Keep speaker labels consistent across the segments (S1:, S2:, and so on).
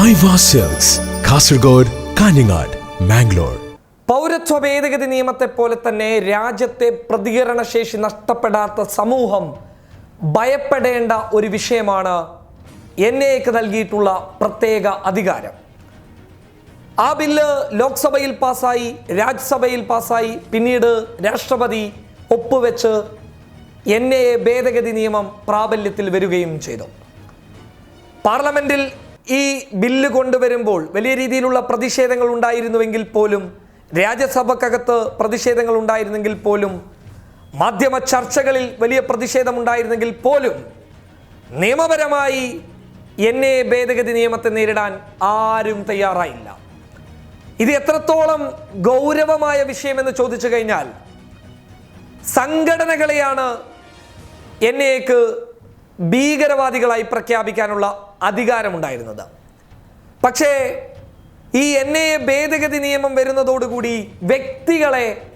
S1: Cells Kasaragod Kanhangad Mangalore
S2: പൗരത്വ ഭേദഗതി നിയമത്തെ പോലെ തന്നെ രാജ്യത്തെ പ്രതികരണശേഷി നഷ്ടപ്പെടാത്ത സമൂഹം ഭയപ്പെടേണ്ട ഒരു വിഷയമാണ് എൻ എക്ക് നൽകിയിട്ടുള്ള പ്രത്യേക അധികാരം. ആ ബില്ല് ലോക്സഭയിൽ പാസ്സായി രാജ്യസഭയിൽ പാസ്സായി പിന്നീട് രാഷ്ട്രപതി ഒപ്പുവെച്ച് എൻ എ ഭേദഗതി നിയമം പ്രാബല്യത്തിൽ വരികയും ചെയ്തു. പാർലമെന്റിൽ ഈ ബില്ല് കൊണ്ടുവരുമ്പോൾ വലിയ രീതിയിലുള്ള പ്രതിഷേധങ്ങൾ ഉണ്ടായിരുന്നുവെങ്കിൽ പോലും രാജ്യസഭക്കകത്ത് പ്രതിഷേധങ്ങൾ ഉണ്ടായിരുന്നെങ്കിൽ പോലും മാധ്യമ ചർച്ചകളിൽ വലിയ പ്രതിഷേധം ഉണ്ടായിരുന്നെങ്കിൽ പോലും നിയമപരമായി എൻ എ ഭേദഗതി നിയമത്തെ നേരിടാൻ ആരും തയ്യാറായില്ല. ഇത് എത്രത്തോളം ഗൗരവമായ വിഷയമെന്ന് ചോദിച്ചു കഴിഞ്ഞാൽ സംഘടനകളെയാണ് എൻ എക്ക് ഭീകരവാദികളായി പ്രഖ്യാപിക്കാനുള്ള അധികാരമുണ്ടായിരുന്നത്. പക്ഷേ ഈ എൻ എ ഭേദഗതി നിയമം വരുന്നതോടുകൂടി വ്യക്തികളെ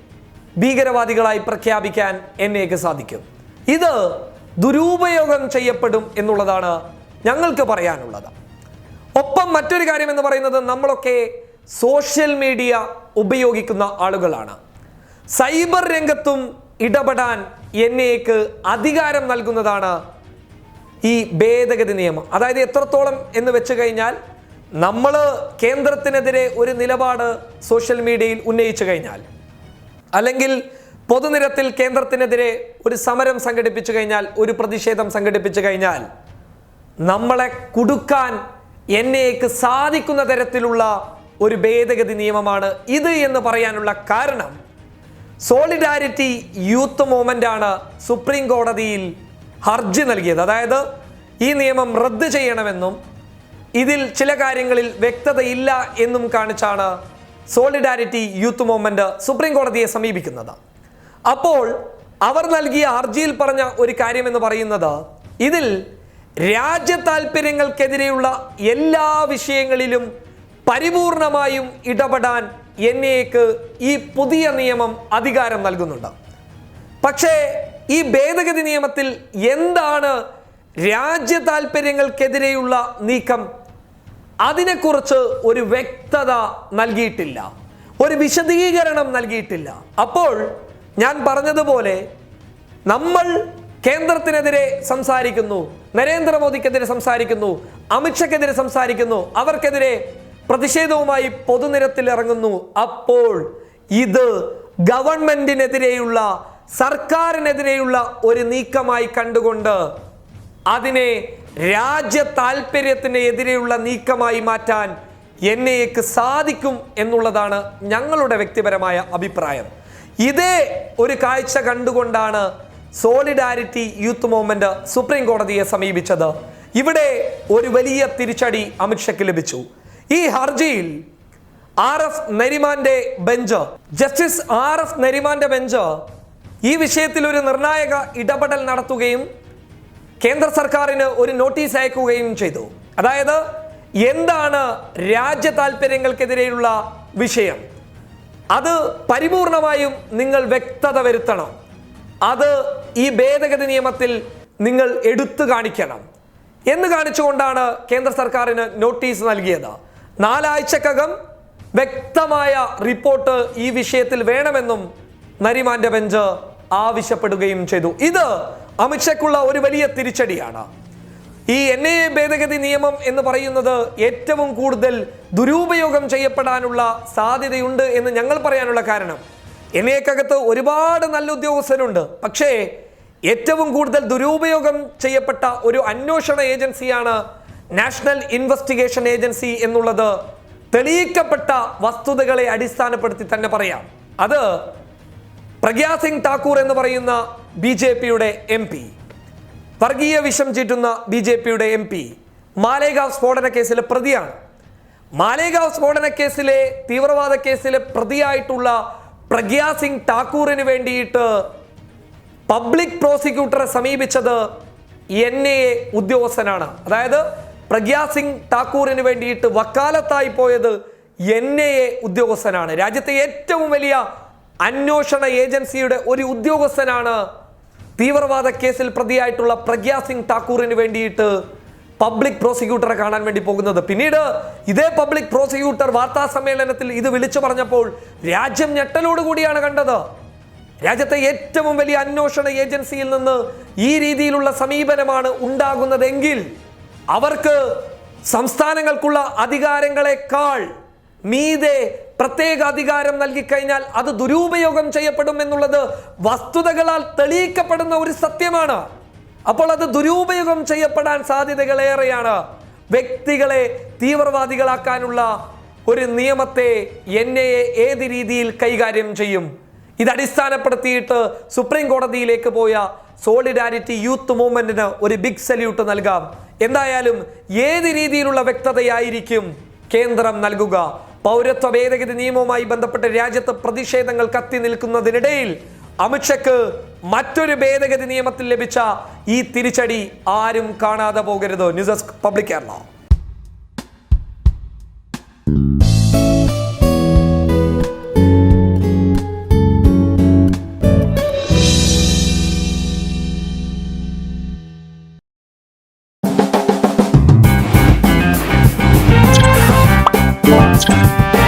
S2: ഭീകരവാദികളായി പ്രഖ്യാപിക്കാൻ എൻ എക്ക് സാധിക്കും. ഇത് ദുരുപയോഗം ചെയ്യപ്പെടും എന്നുള്ളതാണ് ഞങ്ങൾക്ക് പറയാനുള്ളത്. ഒപ്പം മറ്റൊരു കാര്യം എന്ന് പറയുന്നത് നമ്മളൊക്കെ സോഷ്യൽ മീഡിയ ഉപയോഗിക്കുന്ന ആളുകളാണ്. സൈബർ രംഗത്തും ഇടപെടാൻ എൻ എക്ക് അധികാരം നൽകുന്നതാണ് ഈ ഭേദഗതി നിയമം. അതായത് എത്രത്തോളം എന്ന് വെച്ച് കഴിഞ്ഞാൽ നമ്മൾ കേന്ദ്രത്തിനെതിരെ ഒരു നിലപാട് സോഷ്യൽ മീഡിയയിൽ ഉന്നയിച്ചു കഴിഞ്ഞാൽ അല്ലെങ്കിൽ പൊതുനിരത്തിൽ കേന്ദ്രത്തിനെതിരെ ഒരു സമരം സംഘടിപ്പിച്ചു കഴിഞ്ഞാൽ ഒരു പ്രതിഷേധം സംഘടിപ്പിച്ചു കഴിഞ്ഞാൽ നമ്മളെ കുടുക്കാൻ എന്നേക്ക് സാധിക്കുന്ന തരത്തിലുള്ള ഒരു ഭേദഗതി നിയമമാണ് ഇത് എന്ന് പറയാനുള്ള കാരണം സോളിഡാരിറ്റി യൂത്ത് മൂവ്മെന്റാണ് സുപ്രീം കോടതിയിൽ ഹർജി നൽകിയത്. അതായത് ഈ നിയമം റദ്ദ് ചെയ്യണമെന്നും ഇതിൽ ചില കാര്യങ്ങളിൽ വ്യക്തതയില്ല എന്നും കാണിച്ചാണ് സോളിഡാരിറ്റി യൂത്ത് മൂവ്മെന്റ് സുപ്രീം കോടതിയെ സമീപിക്കുന്നത്. അപ്പോൾ അവർ നൽകിയ ഹർജിയിൽ പറഞ്ഞ ഒരു കാര്യമെന്ന് പറയുന്നത് ഇതിൽ രാജ്യ താല്പര്യങ്ങൾക്കെതിരെയുള്ള എല്ലാ വിഷയങ്ങളിലും പരിപൂർണമായും ഇടപെടാൻ എൻ എക്ക് ഈ പുതിയ നിയമം അധികാരം നൽകുന്നുണ്ട്. പക്ഷേ ഈ ഭേദഗതി നിയമത്തിൽ എന്താണ് രാജ്യ താല്പര്യങ്ങൾക്കെതിരെയുള്ള നീക്കം? അതിനെക്കുറിച്ച് ഒരു വ്യക്തത നൽകിയിട്ടില്ല. ഒരു വിശദീകരണം നൽകിയിട്ടില്ല. അപ്പോൾ ഞാൻ പറഞ്ഞതുപോലെ നമ്മൾ കേന്ദ്രത്തിനെതിരെ സംസാരിക്കുന്നു നരേന്ദ്രമോദിക്കെതിരെ സംസാരിക്കുന്നു അമിത്ഷയ്ക്കെതിരെ സംസാരിക്കുന്നു അവർക്കെതിരെ പ്രതിഷേധവുമായി പൊതുനിരത്തിൽ ഇറങ്ങുന്നു അപ്പോൾ ഇത് ഗവൺമെന്റിനെതിരെയുള്ള സർക്കാരിനെതിരെയുള്ള ഒരു നീക്കമായി കണ്ടുകൊണ്ട് അതിനെ രാജ്യ താല്പര്യത്തിന് എതിരെയുള്ള നീക്കമായി മാറ്റാൻ എൻ എക്ക് സാധിക്കും എന്നുള്ളതാണ് ഞങ്ങളുടെ വ്യക്തിപരമായ അഭിപ്രായം. ഇതേ ഒരു കാഴ്ച കണ്ടുകൊണ്ടാണ് സോളിഡാരിറ്റി യൂത്ത് മൂവ്മെന്റ് സുപ്രീം കോടതിയെ സമീപിച്ചത്. ഇവിടെ ഒരു വലിയ തിരിച്ചടി അമിത്ഷയ്ക്ക് ലഭിച്ചു. ഈ ഹർജിയിൽ ആർ എഫ് നരിമാന്റെ ബെഞ്ച് ജസ്റ്റിസ് ആർ എഫ് നരിമാന്റെ ബെഞ്ച് ഈ വിഷയത്തിൽ ഒരു നിർണായക ഇടപെടൽ നടത്തുകയും കേന്ദ്ര സർക്കാരിന് ഒരു നോട്ടീസ് അയക്കുകയും ചെയ്തു. അതായത് എന്താണ് രാജ്യ താല്പര്യങ്ങൾക്കെതിരെയുള്ള വിഷയം? അത് പരിപൂർണമായും നിങ്ങൾ വ്യക്തത വരുത്തണം. അത് ഈ ഭേദഗതി നിയമത്തിൽ നിങ്ങൾ എടുത്തു കാണിക്കണം. എന്ന് കാണിച്ചുകൊണ്ടാണ് കേന്ദ്ര സർക്കാരിന് നോട്ടീസ് നൽകിയത്. നാലാഴ്ചക്കകം വ്യക്തമായ റിപ്പോർട്ട് ഈ വിഷയത്തിൽ വേണമെന്നും നരിമാന്റെ ബെഞ്ച് ആവശ്യപ്പെടുകയും ചെയ്തു. ഇത് അമിത്ഷയ്ക്കുള്ള ഒരു വലിയ തിരിച്ചടിയാണ്. ഈ എൻ എ ഭേദഗതി നിയമം എന്ന് പറയുന്നത് ഏറ്റവും കൂടുതൽ ദുരുപയോഗം ചെയ്യപ്പെടാനുള്ള സാധ്യതയുണ്ട് എന്ന് ഞങ്ങൾ പറയാനുള്ള കാരണം. എൻ എക്കകത്ത് ഒരുപാട് നല്ല ഉദ്യോഗസ്ഥരുണ്ട്. പക്ഷേ ഏറ്റവും കൂടുതൽ ദുരുപയോഗം ചെയ്യപ്പെട്ട ഒരു അന്വേഷണ ഏജൻസിയാണ് നാഷണൽ ഇൻവെസ്റ്റിഗേഷൻ ഏജൻസി എന്നുള്ളത് തെളിയിക്കപ്പെട്ട വസ്തുതകളെ അടിസ്ഥാനപ്പെടുത്തി തന്നെ പറയാം. അത് പ്രഗ്യാ സിംഗ് എന്ന് പറയുന്ന ബി ജെ പിയുടെ എം പി. വർഗീയ വിഷം ചീറ്റുന്ന ബി ജെ പിയുടെ എം പി മാലേഗാവ് സ്ഫോടന കേസിലെ പ്രതിയാണ്. മാലേഗാവ് സ്ഫോടന കേസിലെ തീവ്രവാദ കേസിലെ പ്രതിയായിട്ടുള്ള പ്രഗ്യാ സിംഗ് വേണ്ടിയിട്ട് പബ്ലിക് പ്രോസിക്യൂട്ടറെ സമീപിച്ചത് എൻ എ എ ഉദ്യോഗസ്ഥനാണ്. അതായത് പ്രഗ്യാ സിംഗ് വേണ്ടിയിട്ട് വക്കാലത്തായി പോയത് എൻ എ എ ഉദ്യോഗസ്ഥനാണ്. രാജ്യത്തെ ഏറ്റവും വലിയ അന്വേഷണ ഏജൻസിയുടെ ഒരു ഉദ്യോഗസ്ഥനാണ് തീവ്രവാദ കേസിൽ പ്രതിയായിട്ടുള്ള പ്രഗ്യാ സിംഗ് ഠാക്കൂറിന് വേണ്ടിയിട്ട് പബ്ലിക് പ്രോസിക്യൂട്ടറെ കാണാൻ വേണ്ടി പോകുന്നത്. പിന്നീട് ഇതേ പബ്ലിക് പ്രോസിക്യൂട്ടർ വാർത്താ സമ്മേളനത്തിൽ ഇത് വിളിച്ചു പറഞ്ഞപ്പോൾ രാജ്യം ഞെട്ടലോടുകൂടിയാണ് കണ്ടത്. രാജ്യത്തെ ഏറ്റവും വലിയ അന്വേഷണ ഏജൻസിയിൽ നിന്ന് ഈ രീതിയിലുള്ള സമീപനമാണ് ഉണ്ടാകുന്നതെങ്കിൽ അവർക്ക് സംസ്ഥാനങ്ങൾക്കുള്ള അധികാരങ്ങളെക്കാൾ മീതെ പ്രത്യേക അധികാരം നൽകിക്കഴിഞ്ഞാൽ അത് ദുരുപയോഗം ചെയ്യപ്പെടും എന്നുള്ളത് വസ്തുതകളാൽ തെളിയിക്കപ്പെടുന്ന ഒരു സത്യമാണ്. അപ്പോൾ അത് ദുരുപയോഗം ചെയ്യപ്പെടാൻ സാധ്യതകളേറെയാണ് വ്യക്തികളെ തീവ്രവാദികളാക്കാനുള്ള ഒരു നിയമത്തെ എൻ എ ഏത് രീതിയിൽ കൈകാര്യം ചെയ്യും? ഇത് അടിസ്ഥാനപ്പെടുത്തിയിട്ട് സുപ്രീം കോടതിയിലേക്ക് പോയ സോളിഡാരിറ്റി യൂത്ത് മൂവ്മെന്റിന് ഒരു ബിഗ് സല്യൂട്ട് നൽകാം. എന്തായാലും ഏത് രീതിയിലുള്ള വ്യക്തതയായിരിക്കും കേന്ദ്രം നൽകുക? പൗരത്വ ഭേദഗതി നിയമവുമായി ബന്ധപ്പെട്ട് രാജ്യത്ത് പ്രതിഷേധങ്ങൾ കത്തി നിൽക്കുന്നതിനിടയിൽ അമിത്ഷയ്ക്ക് മറ്റൊരു ഭേദഗതി നിയമത്തിൽ ലഭിച്ച ഈ തിരിച്ചടി ആരും കാണാതെ പോകരുത്. News desk public Kerala. Thank you.